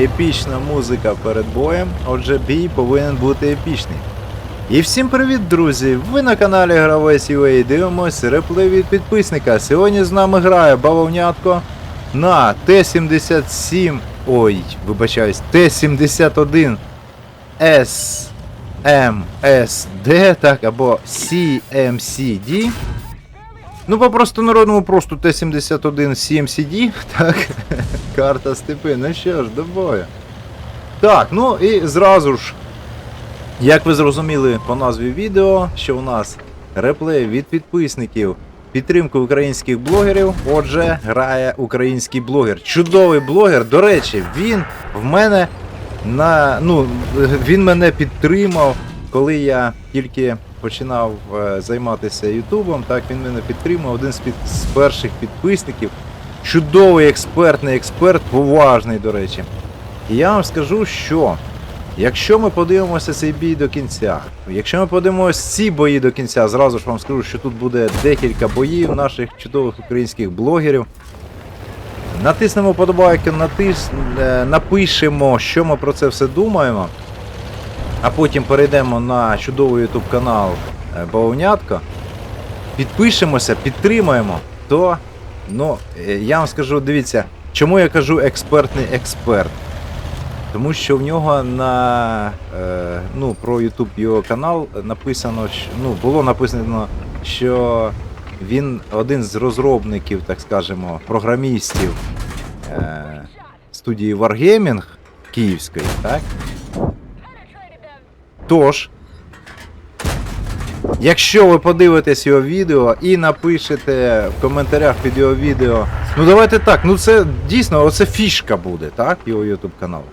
епічна музика перед боєм, отже, бій повинен бути епічний. І всім привіт, друзі! Ви на каналі Гравець UA дивимось реплей від підписника. Сьогодні з нами грає бавовнятко на Т-77. Ой, вибачаюсь, Т-71 SMSD, так, або CMCD. Ну, по просто народному просто Т-71 CMCD, так, карта степи. Ну що ж, до бою. Так, ну і зразу ж, як ви зрозуміли по назві відео, що у нас реплей від підписників, підтримку українських блогерів. Отже, грає український блогер. Чудовий блогер. До речі, він в мене на. Ну, він мене підтримав, коли я тільки починав е, займатися Ютубом. Так, він мене підтримав, один з, під, з перших підписників. Чудовий експертний експерт, поважний, до речі. І я вам скажу, що якщо ми подивимося цей бій до кінця, якщо ми подивимося ці бої до кінця, зразу ж вам скажу, що тут буде декілька боїв наших чудових українських блогерів. Натиснемо подобайки, натис... е, напишемо, що ми про це все думаємо. А потім перейдемо на чудовий YouTube канал е, Бавовнятко. Підпишемося, підтримаємо, то ну, е, я вам скажу, дивіться, чому я кажу експертний експерт. Тому що в нього на е, ну, про YouTube його канал написано, ну, було написано, що він один з розробників, так скажемо, програмістів е, студії Wargaming Київської, так? Тож, якщо ви подивитесь його відео і напишете в коментарях під його відео. Ну давайте так, ну це дійсно оце фішка буде, так? Його YouTube каналу.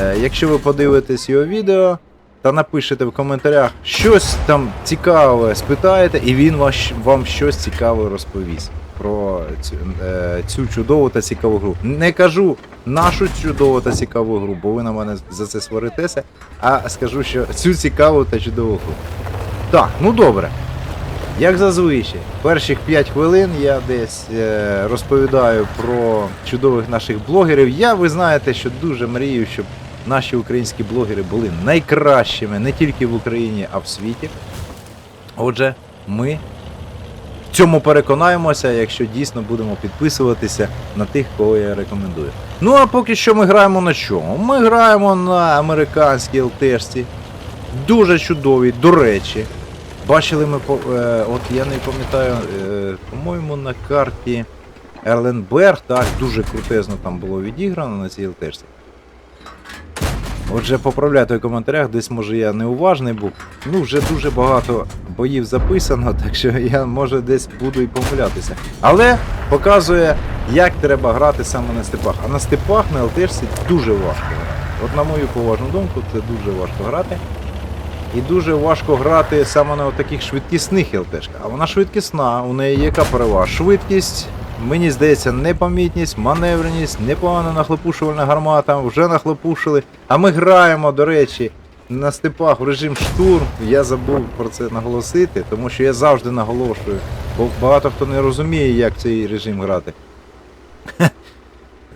Е, якщо ви подивитесь його відео та напишете в коментарях щось там цікаве, спитаєте, і він вас, вам щось цікаве розповість про цю, е, цю чудову та цікаву гру. Не кажу нашу чудову та цікаву гру, бо ви на мене за це сваритеся, а скажу, що цю цікаву та чудову гру. Так, ну добре. Як зазвичай, перших 5 хвилин я десь е, розповідаю про чудових наших блогерів. Я, ви знаєте, що дуже мрію, щоб наші українські блогери були найкращими не тільки в Україні, а в світі. Отже, ми цьому переконаємося, якщо дійсно будемо підписуватися на тих, кого я рекомендую. Ну а поки що ми граємо на чому? Ми граємо на американській ЛТшці. Дуже чудові, до речі. Бачили ми, е, от я не пам'ятаю, е, по-моєму, на карті Ерленберг, так, дуже крутезно там було відіграно на цій ЛТшці. Отже, поправляйте в коментарях, десь може я неуважний був. Ну, вже дуже багато боїв записано, так що я може десь буду і помилятися. Але показує, як треба грати саме на степах. А на степах на ЛТшці дуже важко. От на мою поважну думку, це дуже важко грати. І дуже важко грати саме на таких швидкісних ЛТшках. А вона швидкісна, у неї яка перевага? Швидкість, мені здається, непомітність, маневреність, непогана нахлопушувальна гармата, вже нахлопушили. А ми граємо, до речі, на степах в режим штурм. Я забув про це наголосити, тому що я завжди наголошую, бо багато хто не розуміє, як цей режим грати.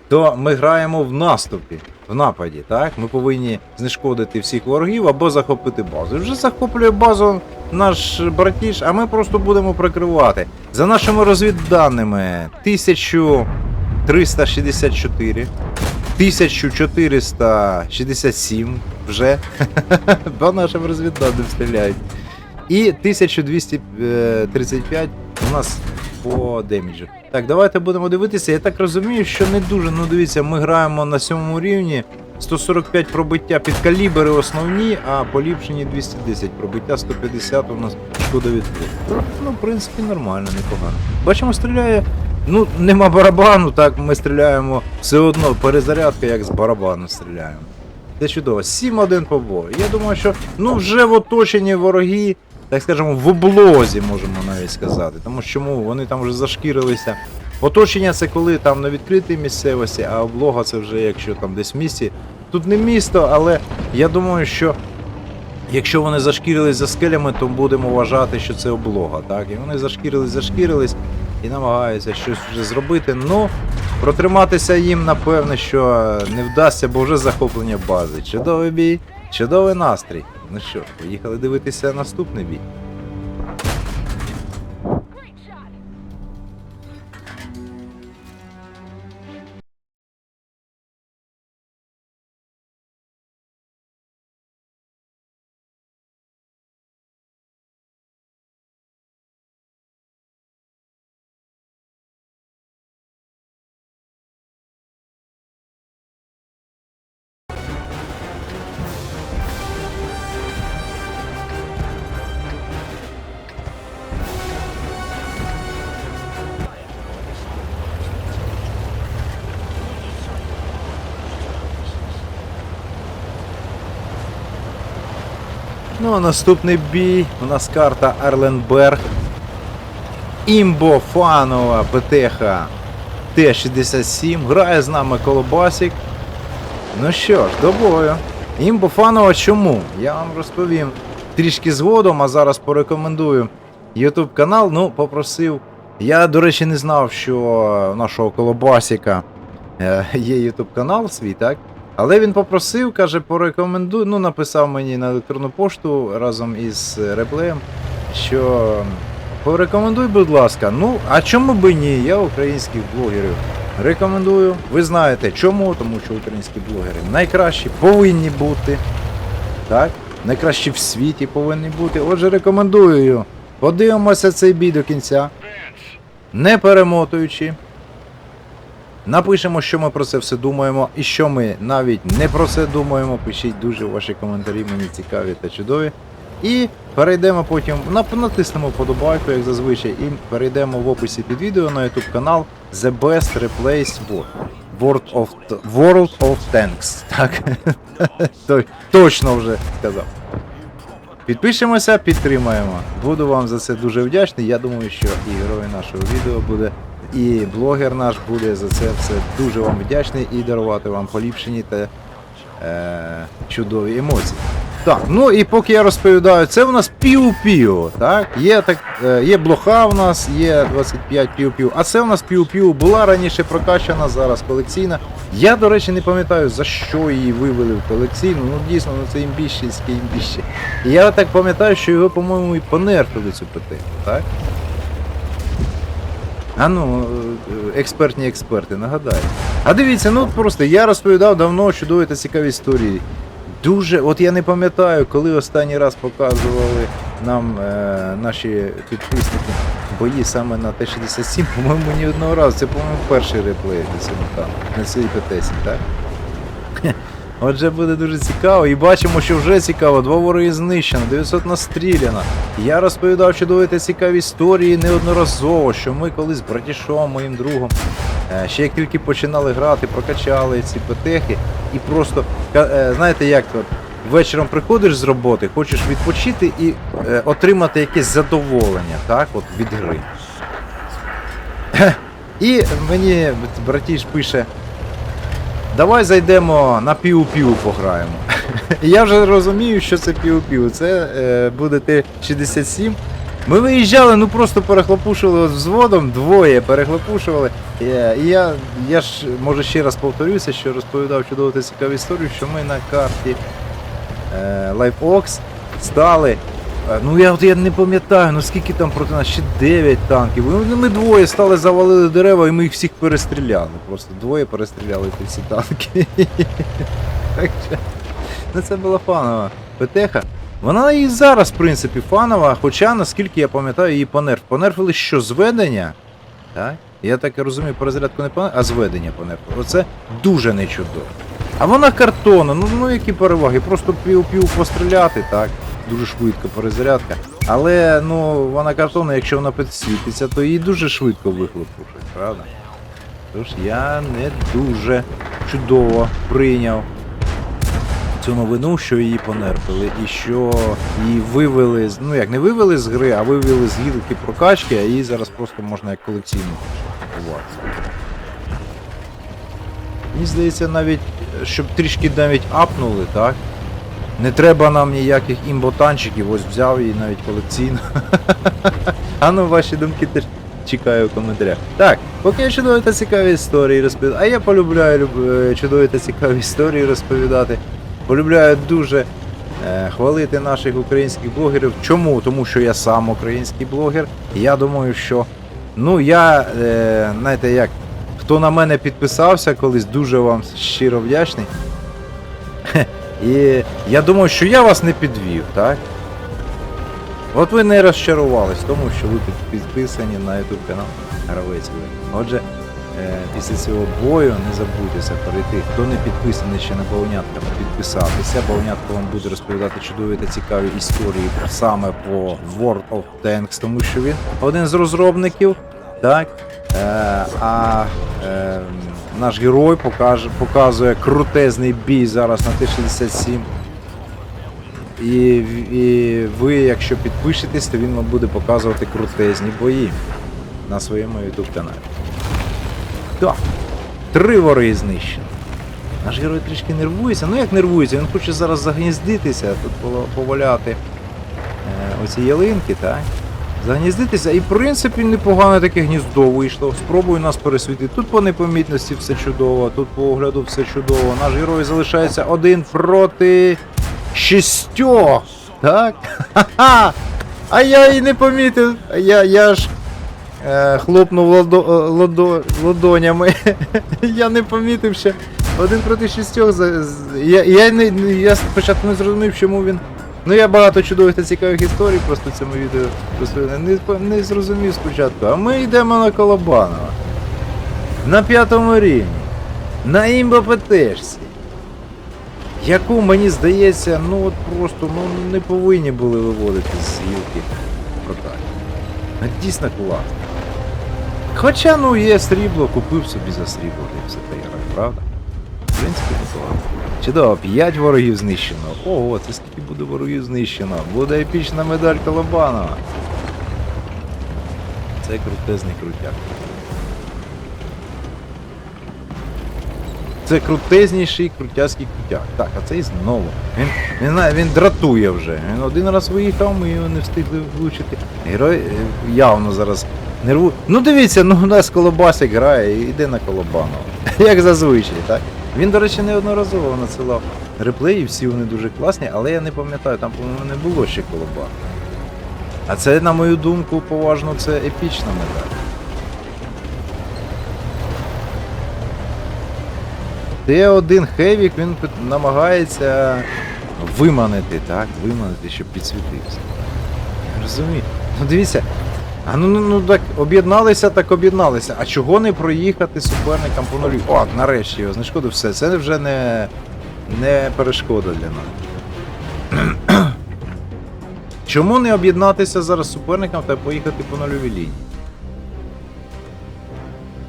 То ми граємо в наступі, в нападі, так? Ми повинні знешкодити всіх ворогів або захопити базу. Вже захоплює базу наш братіш, а ми просто будемо прикривати. За нашими розвідданими 1364, 1467 вже. По нашим розвідданим стріляють. І 1235 у нас по деміджу. Так, давайте будемо дивитися. Я так розумію, що не дуже. Ну дивіться, ми граємо на сьомому рівні. 145 пробиття під калібри основні, а поліпшені 210 пробиття 150 у нас шкода від. Ну, в принципі, нормально, непогано. Бачимо, стріляє. Ну, нема барабану, так ми стріляємо все одно, перезарядка, як з барабану стріляємо. Це чудово. 7-1 по бою. Я думаю, що ну вже в оточенні вороги, так скажемо, в облозі можемо навіть сказати. Тому що чому вони там вже зашкірилися. Оточення це коли там на відкритій місцевості, а облога це вже якщо там десь в місті. Тут не місто, але я думаю, що якщо вони зашкірились за скелями, то будемо вважати, що це облога. Так? І вони зашкірились, зашкірились і намагаються щось вже зробити. Ну, Протриматися їм, напевне, що не вдасться, бо вже захоплення бази. Чудовий бій, чудовий настрій. Ну що, поїхали дивитися наступний бій. Ну а наступний бій. У нас карта Ерленберг. Імбофанова ПТХ Т-67. Грає з нами Колобасік. Ну що ж, до бою. Імбофанова чому? Я вам розповім трішки згодом, а зараз порекомендую YouTube канал. Ну, попросив. Я, до речі, не знав, що у нашого Колобасіка е, є YouTube канал свій, так? Але він попросив, каже, порекомендуй, ну написав мені на електронну пошту разом із е, реплеєм, що порекомендуй, будь ласка. Ну, а чому би ні? Я українських блогерів рекомендую. Ви знаєте чому? Тому що українські блогери найкращі повинні бути. Так? Найкращі в світі повинні бути. Отже, рекомендую. Подивимося цей бій до кінця. Не перемотуючи. Напишемо, що ми про це все думаємо, і що ми навіть не про це думаємо. Пишіть дуже ваші коментарі, мені цікаві та чудові. І перейдемо потім, натиснемо вподобайку, як зазвичай, і перейдемо в описі під відео на YouTube канал The Best Replace. World of, World of Tanks. Так. Точно вже сказав. Підпишемося, підтримаємо. Буду вам за це дуже вдячний. Я думаю, що і герой нашого відео буде, і блогер наш буде за це все дуже вам вдячний і дарувати вам поліпшені та е, чудові емоції. Так, ну і поки я розповідаю, це у нас піу-піу, так? Є так, е, є блоха у нас, є 25 піу-піу, а це у нас піу-піу була раніше прокачана, зараз колекційна. Я, до речі, не пам'ятаю, за що її вивели в колекційну. Ну дійсно, ну це імбіщенське імбіще. Я так пам'ятаю, що його, по-моєму, і понерфили цю ПТ, так? А ну, е, експертні експерти, нагадаю. А дивіться, ну просто я розповідав давно чудові та цікаві історії. Дуже, от я не пам'ятаю, коли останній раз показували нам е, наші підписники бої саме на Т-67, по-моєму, ні одного разу. Це, по-моєму, перший реплей на цьому там, на цій ПТСі, так? Отже, буде дуже цікаво. І бачимо, що вже цікаво. Два вороги знищено, 900 настріляно. Я розповідав чудові та цікаві історії неодноразово, що ми колись з братішом, моїм другом, е, ще як тільки починали грати, прокачали ці петехи, і просто, е, знаєте, як вечором приходиш з роботи, хочеш відпочити і е, отримати якесь задоволення, так, от від гри. І мені братіш пише. Давай зайдемо на піу-піу пограємо. Я вже розумію, що це піу-піу. Це е, буде Т-67. Ми виїжджали, ну просто перехлопушували взводом, двоє перехлопушували. Е, І я, я ж може ще раз повторюся, що розповідав чудову та цікаву історію, що ми на карті е, LiveOx стали. Е, Ну я от я не пам'ятаю, ну скільки там проти нас, ще 9 танків. Ну, Ми двоє стали, завалили дерева і ми їх всіх перестріляли. Просто двоє перестріляли всі танки. Так що, ну це була фанова ПТХ. Вона і зараз, в принципі, фанова, хоча, наскільки я пам'ятаю, її понерф. Понерфили що зведення. Так? Я так і розумію, перезарядку не понерфили, а зведення понерфили. Оце дуже нечудово. А вона картонна, ну, ну які переваги? Просто пів-пів постріляти, так. Дуже швидко перезарядка. Але ну вона картонна, якщо вона підсвітиться, то її дуже швидко вихлопушать, правда? Тож я не дуже чудово прийняв цю новину, що її понерфили, і що її вивели з. Ну як не вивели з гри, а вивели з гілки прокачки, а її зараз просто можна як колекційну купувати. Мені здається, навіть, щоб трішки навіть апнули, так? Не треба нам ніяких імботанчиків, ось взяв і навіть колекційно. а ну ваші думки теж Чекаю в коментарях. Так, поки я чудові та цікаві історії розповідаю. А я полюбляю люб- е, чудові та цікаві історії розповідати. Полюбляю дуже е, хвалити наших українських блогерів. Чому? Тому що я сам український блогер. Я думаю, що. Ну, я, е, знаєте як, хто на мене підписався колись, дуже вам щиро вдячний. І я думаю, що я вас не підвів, так? От ви не розчарувались тому, що ви підписані на YouTube канал Гравець Ви. Отже, е, після цього бою не забудьтеся перейти. Хто не підписаний ще на Бавнятка, підписатися. Бавнятка вам буде розповідати чудові та цікаві історії саме по World of Tanks, тому що він один з розробників. Так? Е, а е, наш герой покаже, показує крутезний бій зараз на Т-67. І, і ви, якщо підпишетесь, то він вам буде показувати крутезні бої на своєму YouTube каналі. Так, три вори знищено. Наш герой трішки нервується. Ну як нервується, він хоче зараз загніздитися, тут поваляти е, оці ялинки, так? Загніздитися, і в принципі непогане таке гніздо вийшло. Спробую нас пересвітити. Тут по непомітності все чудово, тут по огляду все чудово. Наш герой залишається один проти шістьох. Так? Ха-ха! А я і не помітив. Я, я ж е, хлопнув ладо, е, ладо, ладонями. я не помітив ще. Один проти шістьох. Я, я, не- я спочатку не зрозумів, чому він. Ну я багато чудових та цікавих історій просто в цьому відео розповідаю. не, не зрозумів спочатку. А ми йдемо на Колобанова. На п'ятому рівні. На імбопетешці. Яку, мені здається, ну от просто ну, не повинні були виводити з гілки прокаті. Ну дійсно класно. Хоча ну є срібло, купив собі за срібло і все та правда? В принципі, непогано. Чудово, 5 ворогів знищено. Ого, це скільки буде ворогів знищено. Буде епічна медаль Колобанова. Це крутезний крутяк. Це крутезніший крутяцький крутяк. Так, а цей знову. Він, він, знає, він дратує вже. Він один раз виїхав, ми його не встигли влучити. Герой е, явно зараз нервує. Ну дивіться, ну у нас Колобасик грає і йде на Колобанова. Як зазвичай, так? Він, до речі, неодноразово надсилав реплеї, всі вони дуже класні, але я не пам'ятаю, там, по-моєму, не було ще Колобана. А це, на мою думку, поважно, це епічна медаль. Т1 Хевік він намагається виманити, так, виманити, щоб підсвітився. Розумію. Ну дивіться. А ну, ну, ну так об'єдналися, так об'єдналися. А чого не проїхати суперникам по нулю? О, нарешті його знешкодив все. Це вже не, не перешкода для нас. Чому не об'єднатися зараз з суперником та поїхати по нульовій лінії?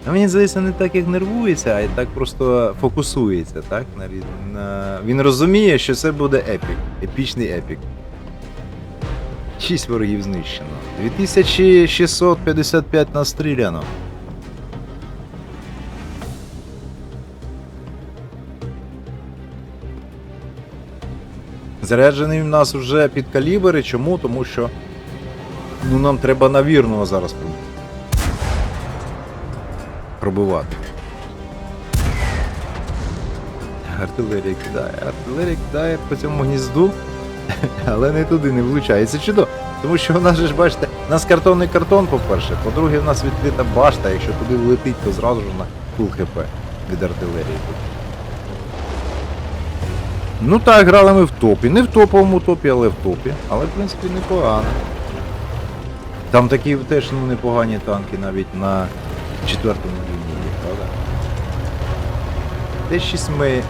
А мені здається, не так як нервується, а й так просто фокусується, так? На, на... Він розуміє, що це буде епік. Епічний епік. 6 ворогів знищено. 2655 настріляно. Заряджений в нас вже під калібри. Чому? Тому що ну, нам треба навірного зараз пробувати. Артилерія кидає. Артилерія кидає по цьому гнізду, але не туди не влучає. Це чудово. Тому що у нас же ж бачите, у нас картонний картон, по-перше, по-друге, у нас відкрита башта, якщо туди влетить, то зразу ж на фул хп від артилерії. Ну так, грали ми в топі. Не в топовому топі, але в топі. Але в принципі непогано. Там такі теж ну, непогані танки навіть на четвертому рівні є, правда? Т6 ми, е,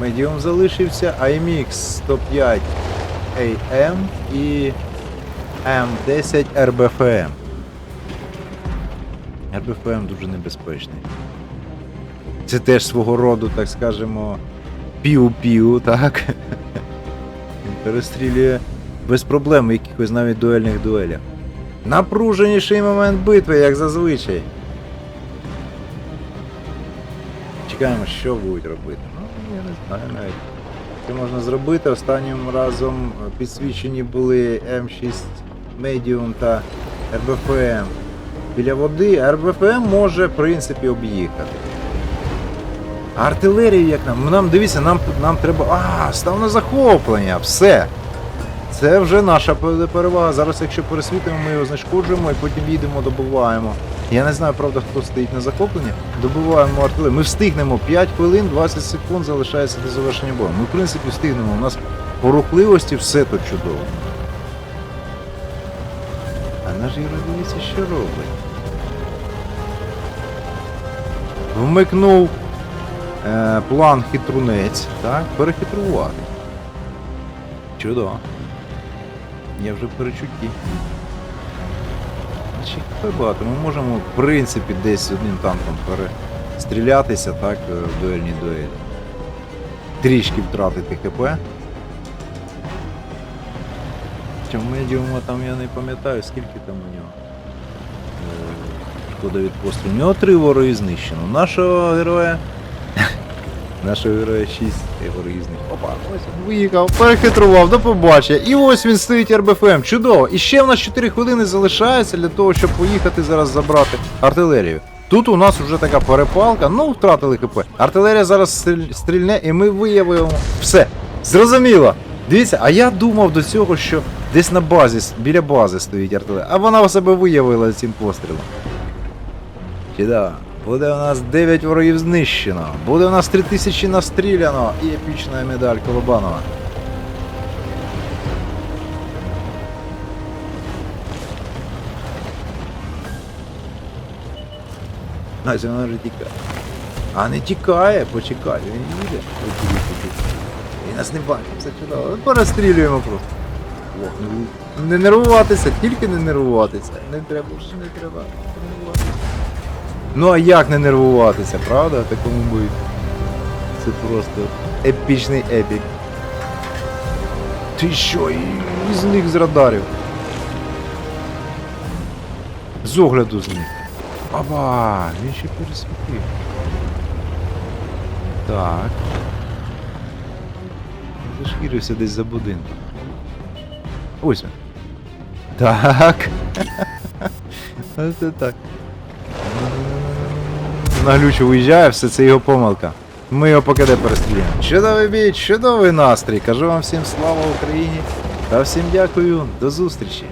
медіум залишився, IMX 105 AM і М10 RBFM. RBFM дуже небезпечний. Це теж свого роду, так скажемо, піу-піу, так? Він перестрілює без проблем якихось навіть дуельних дуелях. Напруженіший момент битви, як зазвичай. Чекаємо, що будуть робити. Не знаю навіть. Що можна зробити? Останнім разом підсвічені були М6 Medium та РБФМ. біля води, РБФМ може, в принципі, об'їхати. Артилерію як нам? Нам дивіться, нам, нам треба. А, став на захоплення, все. Це вже наша перевага. Зараз, якщо пересвітимо, ми його знешкоджуємо і потім їдемо, добуваємо. Я не знаю, правда, хто стоїть на захопленні. Добуваємо артилерію. Ми встигнемо 5 хвилин, 20 секунд залишається до завершення бою. Ми, в принципі, встигнемо. У нас по рухливості все тут чудово. А наш дивіться, що робить. Вмикнув е, план хитрунець, так, перехитрувати. Чудово. Я вже в перечутті. Значить, багато. Ми можемо, в принципі, десь одним танком перестрілятися, так, е, в дуельній дуелі. Трішки втратити ХП. Чи в медіуму там я не пам'ятаю, скільки там у нього. Е, Шкода від пострілу. У нього три вороги знищено. Нашого героя. Нашого героя 6 ворогів знищено. Опа, ось виїхав, перехитрував, до побачення. І ось він стоїть РБФМ. Чудово. І ще в нас 4 хвилини залишається для того, щоб поїхати зараз забрати артилерію. Тут у нас вже така перепалка, ну втратили ХП. Артилерія зараз стріль- стрільне, і ми виявимо. Все. Зрозуміло. Дивіться, а я думав до цього, що десь на базі, біля бази стоїть артилерія. А вона себе виявила цим пострілом. Чудово. Буде у нас 9 ворогів знищено. Буде у нас 3000 настріляно. І епічна медаль Колобанова. Настя, вона вже тікає. А не тікає, почекай, він їде. Він нас не бачить, все чудово. Перестрілюємо просто. Ну, не нервуватися, тільки не нервуватися. Не треба, ж не треба. Ну а як не нервуватися, правда? Такому бою. Це просто епічний епік. Ти що, і зник з радарів. З огляду зник. Баба, він ще пересвітив. Так. Зашкірився десь за будинком. Ось. Так. Оце так. На глючу виїжджає, все це його помилка. Ми його поки де перестріляємо. Чудовий бій, чудовий настрій. Кажу вам всім слава Україні. Та всім дякую. До зустрічі.